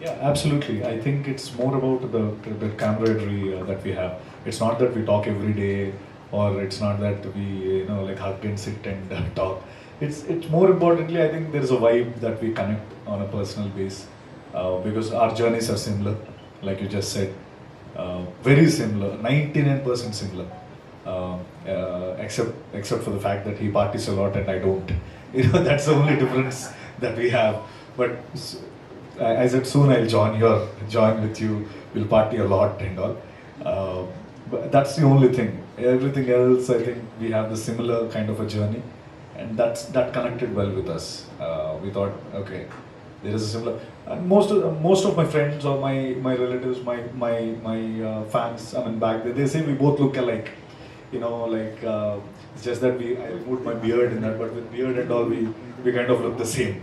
Yeah, absolutely. I think it's more about the, the camaraderie uh, that we have. It's not that we talk every day, or it's not that we you know like hug and sit and uh, talk. It's it's more importantly, I think there is a vibe that we connect on a personal base uh, because our journeys are similar, like you just said, uh, very similar, ninety nine percent similar. Uh, uh, except except for the fact that he parties a lot and I don't. You know that's the only difference that we have. But I, I said soon I'll join your join with you. We'll party a lot and all. Uh, but that's the only thing. Everything else, I think we have the similar kind of a journey, and that's that connected well with us. Uh, we thought, okay, there is a similar. And most of most of my friends or my my relatives, my my my uh, fans, I mean, back there, they say we both look alike. You know, like uh, it's just that we I removed my beard in that, but with beard and all, we we kind of look the same.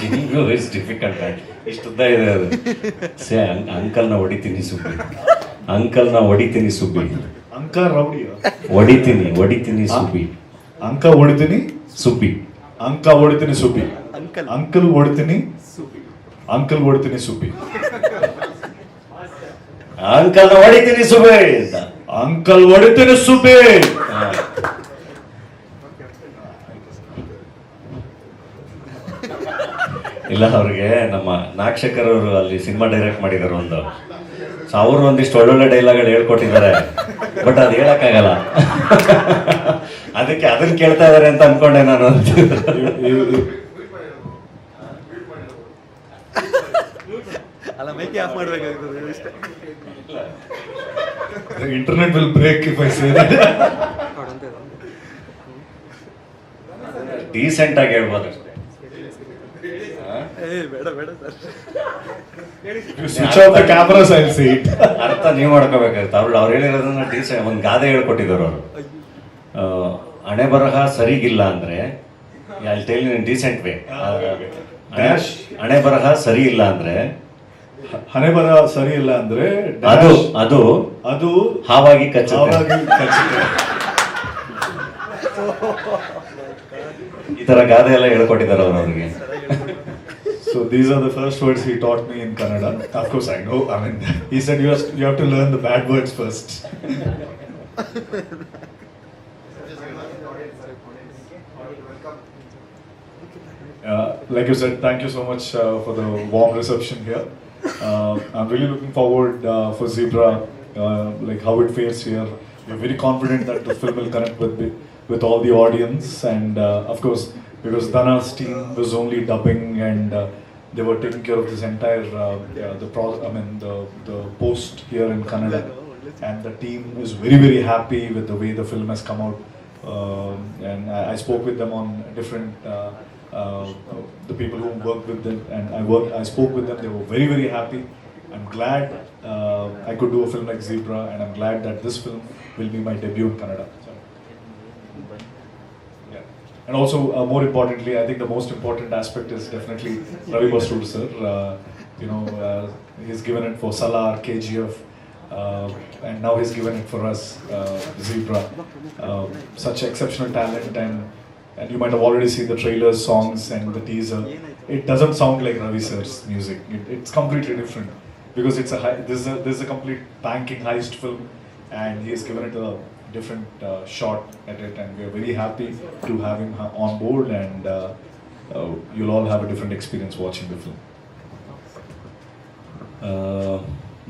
ಜಿಂಗು is difficult ಇಷ್ಟುದ್ದ ಇದೆ ಅದು. ಸೇ ಅಂಕಲ್ನ ಹೊಡಿತೀನಿ ಸುಬ್ಬಿ. ಅಂಕಲ್ನ ಹೊಡಿತೀನಿ ಸುಬ್ಬಿ. ಅಂಕ rowdy ಹೊಡಿತೀನಿ ಹೊಡಿತೀನಿ ಸುಬ್ಬಿ. ಅಂಕ ಹೊಡಿತೀನಿ ಸುಬ್ಬಿ. ಅಂಕ ಹೊಡಿತೀನಿ ಸುಬ್ಬಿ. ಅಂಕಲ್. ಹೊಡಿತೀನಿ ಅಂಕಲ್ ಹೊಡಿತೀನಿ ಸುಬ್ಬಿ. ಅಂಕಲ್ನ ಹೊಡಿತೀನಿ ಸುಬ್ಬಿ ಅಂತ. ಅಂಕಲ್ ಹೊಡಿತೀನಿ ಸುಬ್ಬಿ. ಇಲ್ಲ ಅವ್ರಿಗೆ ನಮ್ಮ ನಾಕ್ಷಕರ್ ಅವರು ಅಲ್ಲಿ ಸಿನಿಮಾ ಡೈರೆಕ್ಟ್ ಮಾಡಿದಾರೆ ಒಂದು. ಸೊ ಅವರು ಒಂದಿಷ್ಟು ಒಳ್ಳೊಳ್ಳೆ ಡೈಲಾಗ್ಗಳು ಹೇಳ್ಕೊಟ್ಟಿದ್ದಾರೆ. ಬಟ್ ಅದು ಹೇಳಕ್ಕಾಗಲ್ಲ. ಅದಕ್ಕೆ ಅದನ್ನ ಕೇಳ್ತಾ ಇದಾರೆ ಅಂತ ಅನ್ಕೊಂಡೆ ನಾನು. ಅಲ್ಲ ಮೈಕೆ ಆಫ್ ಮಾಡ್ಬೇಕಾಗ್ತದೆ ಇಷ್ಟೇ. Internet will break if I say decent ಆಗಿ ಹೇಳ್ಬೋದು. Switch off the cameras I see ಅರ್ಥ ನೀವು ಮಾಡ್ಕೋಬೇಕಾಗುತ್ತೆ. ಅವ್ರು ಅವ್ರು ಹೇಳಿರೋದನ್ನ ಟೀಸ ಒಂದು ಗಾದೆ ಹೇಳ್ಕೊಟ್ಟಿದ್ದಾರೆ ಅವರು. ಹಣೆ ಬರಹ ಸರಿಗಿಲ್ಲ ಅಂದ್ರೆ ಅಲ್ಲಿ ಇನ್ ಡೀಸೆಂಟ್ ವೇ. ಹಣೆ ಬರಹ ಸರಿ ಇಲ್ಲ ಅಂದ್ರೆ ಹಣೆ ಬರಹ ಸರಿ ಇಲ್ಲ ಅಂದ್ರೆ ಅದು ಅದು ಅದು ಹಾವಾಗಿ ಕಚ್ಚುತ್ತೆ. ಈ ತರ ಗಾದೆ ಎಲ್ಲ ಹೇಳ್ಕೊಟ್ಟಿದ್ದಾರೆ ಅವ್ರು ಅವ್ರಿಗೆ. So these are the first words he taught me in Kannada. Of course, I know. I mean, he said you have, you have to learn the bad words first. Uh, like you said, thank you so much uh, for the warm reception here. Uh, I'm really looking forward uh, for Zebra, uh, like how it fares here. We're very confident that the film will connect with with all the audience, and uh, of course, because Dana's team was only dubbing and uh, they were taking care of this entire uh, yeah, the pro- I mean the the post here in Kannada, and the team is very very happy with the way the film has come out. Um, and I, I spoke with them on different. Uh, uh, the people who worked with them, and I worked. I spoke with them. They were very, very happy. I'm glad uh, I could do a film like Zebra, and I'm glad that this film will be my debut in Kannada. And also, uh, more importantly, I think the most important aspect is definitely Ravi Basrur sir. Uh, you know, uh, he's given it for Salar, KGF, uh, and now he's given it for us, uh, Zebra. Uh, such exceptional talent, and and you might have already seen the trailers, songs, and the teaser. It doesn't sound like Ravi sir's music. It, it's completely different because it's a high, this is a this is a complete banking heist film, and he's given it a different uh, shot at it, and we are very happy to have him on board, and uh, uh, you'll all have a different experience watching the film.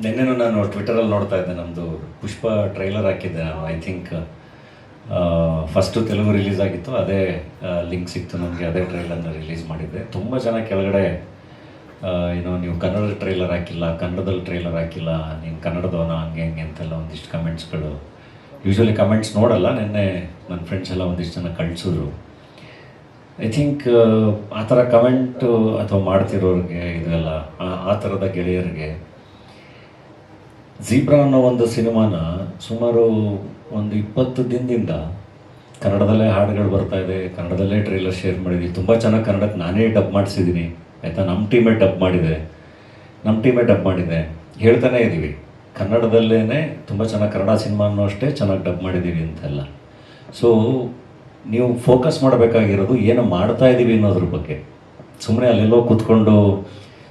ನಿನ್ನೆನೂ ನಾನು ಟ್ವಿಟರಲ್ಲಿ ನೋಡ್ತಾ ಇದ್ದೆ ನಮ್ಮದು ಪುಷ್ಪ trailer ಹಾಕಿದ್ದೆ ನಾನು I think first Telugu release ಆಗಿತ್ತು ಅದೇ link ಸಿಕ್ತು ನನಗೆ ಅದೇ ಟ್ರೈಲರ್ನ ರಿಲೀಸ್ ಮಾಡಿದ್ದೆ ತುಂಬ ಜನ ಕೆಳಗಡೆ ಏನೋ ನೀವು ಕನ್ನಡದ ಟ್ರೈಲರ್ ಹಾಕಿಲ್ಲ ಕನ್ನಡದಲ್ಲಿ ಟ್ರೈಲರ್ ಹಾಕಿಲ್ಲ ನೀನು ಕನ್ನಡದವನ ಹಂಗೆ ಹಂಗೆ ಅಂತೆಲ್ಲ ಒಂದಿಷ್ಟು ಕಮೆಂಟ್ಸ್ಗಳು ಯೂಶ್ವಲಿ ಕಮೆಂಟ್ಸ್ ನೋಡಲ್ಲ, ನಿನ್ನೆ ನನ್ನ ಫ್ರೆಂಡ್ಸ್ ಎಲ್ಲ ಒಂದಿಷ್ಟು ಜನ ಕಳಿಸಿದ್ರು. ಐ ಥಿಂಕ್ ಆ ಥರ ಕಮೆಂಟು ಅಥವಾ ಮಾಡ್ತಿರೋರಿಗೆ ಇದೆಲ್ಲ, ಆ- ಥರದ ಗೆಳೆಯರಿಗೆ. ಜೀಬ್ರಾ ಅನ್ನೋ ಒಂದು ಸಿನಿಮಾನ ಸುಮಾರು ಒಂದು ಇಪ್ಪತ್ತು ದಿನದಿಂದ ಕನ್ನಡದಲ್ಲೇ ಹಾಡುಗಳು ಬರ್ತಾ ಇದೆ, ಕನ್ನಡದಲ್ಲೇ ಟ್ರೈಲರ್ ಶೇರ್ ಮಾಡಿದ್ವಿ. ತುಂಬ ಚೆನ್ನಾಗಿ ಕನ್ನಡಕ್ಕೆ ನಾನೇ ಡಬ್ ಮಾಡಿಸಿದ್ದೀನಿ ಆಯಿತಾ? ನಮ್ಮ ಟೀಮೇ ಡಬ್ ಮಾಡಿದೆ. ನಮ್ಮ ಟೀಮೇ ಡಬ್ ಮಾಡಿದೆ. ಹೇಳ್ತಾನೆ ಇದ್ದೀವಿ ಕನ್ನಡದಲ್ಲೇ ತುಂಬ ಚೆನ್ನಾಗಿ ಕನ್ನಡ ಸಿನಿಮಾನೂ ಅಷ್ಟೇ ಚೆನ್ನಾಗಿ ಡಬ್ ಮಾಡಿದ್ದೀವಿ ಅಂತೆಲ್ಲ. ಸೊ ನೀವು ಫೋಕಸ್ ಮಾಡಬೇಕಾಗಿರೋದು ಏನು ಮಾಡ್ತಾ ಇದ್ದೀವಿ ಅನ್ನೋದ್ರ ಬಗ್ಗೆ. ಸುಮ್ಮನೆ ಅಲ್ಲೆಲ್ಲೋ ಕೂತ್ಕೊಂಡು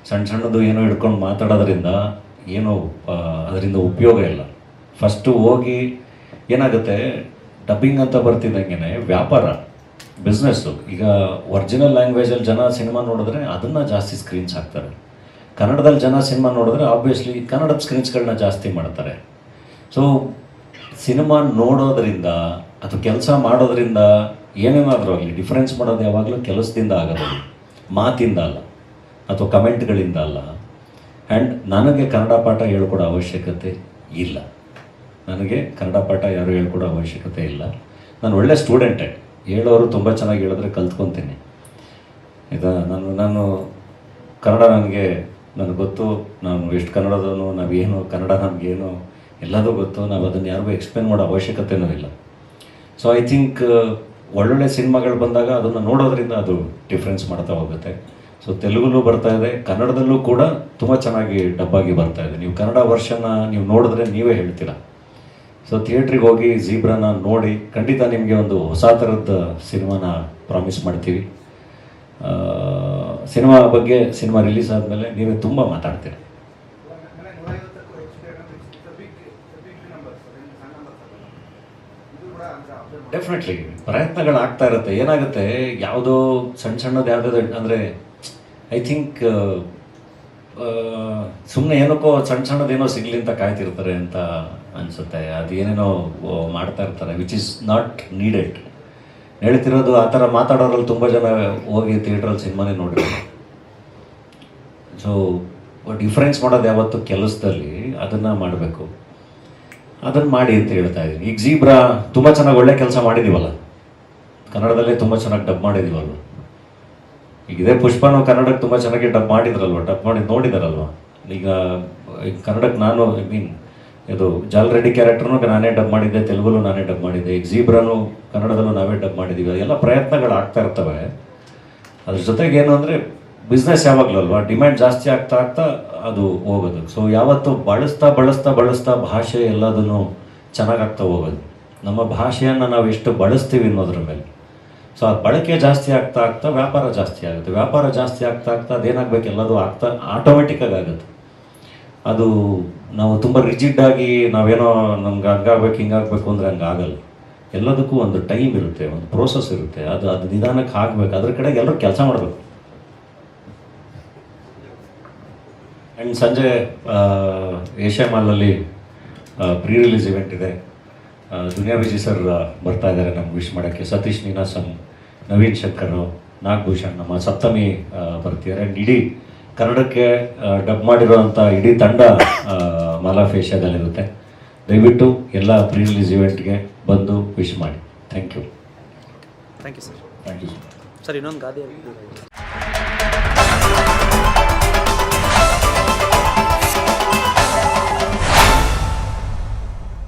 ಸಣ್ಣ ಸಣ್ಣದು ಏನೋ ಹಿಡ್ಕೊಂಡು ಮಾತಾಡೋದ್ರಿಂದ ಏನೋ ಅದರಿಂದ ಉಪಯೋಗ ಇಲ್ಲ. ಫಸ್ಟು ಹೋಗಿ ಏನಾಗುತ್ತೆ ಡಬ್ಬಿಂಗ್ ಅಂತ ಬರ್ತಿದ್ದಂಗೆ ವ್ಯಾಪಾರ ಬಿಸ್ನೆಸ್ಸು ಈಗ ಒರಿಜಿನಲ್ ಲ್ಯಾಂಗ್ವೇಜಲ್ಲಿ ಜನ ಸಿನಿಮಾ ನೋಡಿದ್ರೆ ಅದನ್ನು ಜಾಸ್ತಿ ಸ್ಕ್ರೀನ್ಸ್ ಹಾಕ್ತಾರೆ. ಕನ್ನಡದಲ್ಲಿ ಜನ ಸಿನಿಮಾ ನೋಡಿದ್ರೆ ಆಬ್ವಿಯಸ್ಲಿ ಕನ್ನಡದ ಸ್ಕ್ರೀನ್ಸ್ಗಳನ್ನ ಜಾಸ್ತಿ ಮಾಡ್ತಾರೆ. ಸೊ ಸಿನಿಮಾ ನೋಡೋದ್ರಿಂದ ಅಥವಾ ಕೆಲಸ ಮಾಡೋದ್ರಿಂದ ಏನೇನಾದರೂ ಆಗಲಿ ಡಿಫ್ರೆನ್ಸ್ ಮಾಡೋದು ಯಾವಾಗಲೂ ಕೆಲಸದಿಂದ ಆಗೋದು ಮಾತಿಂದ ಅಲ್ಲ, ಅಥವಾ ಕಮೆಂಟ್ಗಳಿಂದ ಅಲ್ಲ. ಆ್ಯಂಡ್ ನನಗೆ ಕನ್ನಡ ಪಾಠ ಹೇಳ್ಕೊಡೋ ಅವಶ್ಯಕತೆ ಇಲ್ಲ. ನನಗೆ ಕನ್ನಡ ಪಾಠ ಯಾರು ಹೇಳ್ಕೊಡೋ ಅವಶ್ಯಕತೆ ಇಲ್ಲ. ನಾನು ಒಳ್ಳೆ ಸ್ಟೂಡೆಂಟೇ ಹೇಳೋರು ತುಂಬ ಚೆನ್ನಾಗಿ ಹೇಳಿದ್ರೆ ಕಲ್ತ್ಕೊತೀನಿ. ಇದು ನಾನು ನಾನು ಕನ್ನಡ ನನಗೆ ನನಗೆ ಗೊತ್ತು ನಾನು ಎಷ್ಟು ಕನ್ನಡದವನು, ನಾವೇನು, ಕನ್ನಡ ನಮಗೇನು, ಎಲ್ಲದೂ ಗೊತ್ತು, ನಾವು ಅದನ್ನು ಯಾರಿಗೂ ಎಕ್ಸ್ಪ್ಲೇನ್ ಮಾಡೋ ಅವಶ್ಯಕತೆನೂ ಇಲ್ಲ. ಸೊ ಐ ಥಿಂಕ್ ಒಳ್ಳೊಳ್ಳೆ ಸಿನಿಮಾಗಳು ಬಂದಾಗ ಅದನ್ನು ನೋಡೋದ್ರಿಂದ ಅದು ಡಿಫ್ರೆನ್ಸ್ ಮಾಡ್ತಾ ಹೋಗುತ್ತೆ. ಸೊ ತೆಲುಗುಲೂ ಬರ್ತಾ ಇದೆ, ಕನ್ನಡದಲ್ಲೂ ಕೂಡ ತುಂಬ ಚೆನ್ನಾಗಿ ಡಬ್ಬಾಗಿ ಬರ್ತಾ ಇದೆ. ನೀವು ಕನ್ನಡ ವರ್ಷನ ನೀವು ನೋಡಿದ್ರೆ ನೀವೇ ಹೇಳ್ತೀರಾ. ಸೊ ಥಿಯೇಟ್ರಿಗೆ ಹೋಗಿ ಜೀಬ್ರಾನ ನೋಡಿ, ಖಂಡಿತ ನಿಮಗೆ ಒಂದು ಹೊಸ ಥರದ ಸಿನಿಮಾನ ಪ್ರಾಮಿಸ್ ಮಾಡ್ತೀವಿ. ಸಿನಿಮಾ ಬಗ್ಗೆ ಸಿನಿಮಾ ರಿಲೀಸ್ ಆದಮೇಲೆ ನೀವೇ ತುಂಬ ಮಾತಾಡ್ತೀರಿ. ಡೆಫಿನೆಟ್ಲಿ ಪ್ರಯತ್ನಗಳು ಆಗ್ತಾ ಇರುತ್ತೆ. ಏನಾಗುತ್ತೆ? ಯಾವುದೋ ಸಣ್ಣ ಸಣ್ಣದು ಯಾವುದೋ ಅಂದರೆ ಐ ಥಿಂಕ್ ಸುಮ್ಮನೆ ಏನಕ್ಕೋ ಸಣ್ಣ ಸಣ್ಣದೇನೋ ಸಿಗಲಿ ಅಂತ ಕಾಯ್ತಿರ್ತಾರೆ ಅಂತ ಅನಿಸುತ್ತೆ. ಅದು ಏನೇನೋ ಮಾಡ್ತಾ ಇರ್ತಾರೆ ವಿಚ್ ಇಸ್ ನಾಟ್ ನೀಡೆಡ್ ಹೇಳ್ತಿರೋದು ಆ ಥರ ಮಾತಾಡೋರಲ್ಲಿ ತುಂಬ ಜನ ಹೋಗಿ ಥಿಯೇಟ್ರಲ್ಲಿ ಸಿನಿಮಾನೇ ನೋಡಿ ಸೊ ಡಿಫ್ರೆನ್ಸ್ ಮಾಡೋದು ಯಾವತ್ತು ಕೆಲಸದಲ್ಲಿ ಅದನ್ನು ಮಾಡಬೇಕು. ಅದನ್ನು ಮಾಡಿ ಅಂತ ಹೇಳ್ತಾ ಇದ್ದೀನಿ. ಈಗ ಜೀಬ್ರಾ ತುಂಬ ಚೆನ್ನಾಗಿ ಒಳ್ಳೆ ಕೆಲಸ ಮಾಡಿದ್ದೀವಲ್ಲ ಕನ್ನಡದಲ್ಲೇ ತುಂಬ ಚೆನ್ನಾಗಿ ಡಬ್ ಮಾಡಿದ್ದೀವಲ್ವ ಈಗ ಇದೇ ಪುಷ್ಪನು ಕನ್ನಡಕ್ಕೆ ತುಂಬ ಚೆನ್ನಾಗಿ ಡಬ್ ಮಾಡಿದ್ರಲ್ವ? ಡಬ್ ಮಾಡಿ ನೋಡಿದಾರಲ್ವ? ಈಗ ಈಗ ಕನ್ನಡಕ್ಕೆ ನಾನು ಐ ಮೀನ್ ಇದು ಜಾಲ್ ರೆಡ್ಡಿ ಕ್ಯಾರೆಕ್ಟರ್ನು ನಾನೇ ಡಬ್ ಮಾಡಿದ್ದೆ, ತೆಲುಗುಲು ನಾನೇ ಡಬ್ ಮಾಡಿದ್ದೆ, ಈಗ ಜೀಬ್ರಾನು ಕನ್ನಡದಲ್ಲೂ ನಾವೇ ಡಬ್ ಮಾಡಿದ್ದೀವಿ ಎಲ್ಲ ಪ್ರಯತ್ನಗಳು ಆಗ್ತಾ ಇರ್ತವೆ. ಅದ್ರ ಜೊತೆಗೆ ಏನು ಅಂದರೆ ಬಿಸ್ನೆಸ್ ಯಾವಾಗಲೂ ಅಲ್ವಾ? ಡಿಮ್ಯಾಂಡ್ ಜಾಸ್ತಿ ಆಗ್ತಾ ಆಗ್ತಾ ಅದು ಹೋಗೋದು. ಸೊ ಯಾವತ್ತು ಬಳಸ್ತಾ ಬಳಸ್ತಾ ಬಳಸ್ತಾ ಭಾಷೆ ಎಲ್ಲದನ್ನು ಚೆನ್ನಾಗಾಗ್ತಾ ಹೋಗೋದು. ನಮ್ಮ ಭಾಷೆಯನ್ನು ನಾವು ಎಷ್ಟು ಬಳಸ್ತೀವಿ ಅನ್ನೋದ್ರ ಮೇಲೆ. ಸೊ ಆ ಬಳಕೆ ಜಾಸ್ತಿ ಆಗ್ತಾ ಆಗ್ತಾ ವ್ಯಾಪಾರ ಜಾಸ್ತಿ ಆಗುತ್ತೆ. ವ್ಯಾಪಾರ ಜಾಸ್ತಿ ಆಗ್ತಾ ಆಗ್ತಾ ಅದೇನಾಗಬೇಕು? ಎಲ್ಲದೂ ಆಗ್ತಾ ಆಟೋಮೆಟಿಕ್ಕಾಗಿ ಆಗುತ್ತೆ. ಅದು ನಾವು ತುಂಬ ರಿಜಿಡ್ ಆಗಿ ನಾವೇನೋ ನಮ್ಗೆ ಹಂಗಾಗ್ಬೇಕು, ಹಿಂಗಾಗಬೇಕು ಅಂದರೆ ಹಂಗೆ ಆಗಲ್ಲ ಎಲ್ಲದಕ್ಕೂ ಒಂದು ಟೈಮ್ ಇರುತ್ತೆ, ಒಂದು ಪ್ರೋಸೆಸ್ ಇರುತ್ತೆ. ಅದು ಅದು ನಿಧಾನಕ್ಕೆ ಆಗಬೇಕು. ಅದ್ರ ಕಡೆಗೆ ಎಲ್ಲರೂ ಕೆಲಸ ಮಾಡಬೇಕು. ಆ್ಯಂಡ್ ಸಂಜೆ ಏಷ್ಯಾ ಮಾಲಲ್ಲಿ ಪ್ರೀ ರಿಲೀಸ್ ಇವೆಂಟ್ ಇದೆ. ದುನಿಯಾ ವಿಜಯ್ ಸರ್ ಬರ್ತಾ ಇದ್ದಾರೆ ನಮ್ಗೆ ವಿಶ್ ಮಾಡೋಕ್ಕೆ. ಸತೀಶ್ ನೀನಾಸಂ ನವೀನ್ ಶಂಕರ್ ನಾಗಭೂಷಣ್ ನಮ್ಮ ಸಪ್ತಮಿ ಬರ್ತಿದ್ದಾರೆ. ಆ್ಯಂಡ್ ಇಡೀ ಕನ್ನಡಕ್ಕೆ ಡಬ್ ಮಾಡಿರೋವಂಥ ಇಡೀ ತಂಡ ಆ, ಮಾಲಾಫ್ ಏಷ್ಯಾದಲ್ಲಿರುತ್ತೆ ದಯವಿಟ್ಟು ಎಲ್ಲ ಪ್ರೀ ರಿಲೀಸ್ ಇವೆಂಟ್ಗೆ ಬಂದು ವಿಶ್ ಮಾಡಿ. Thank you. Thank you sir. Thank you sir ಇನ್ನೊಂದು ಗಾದೆ.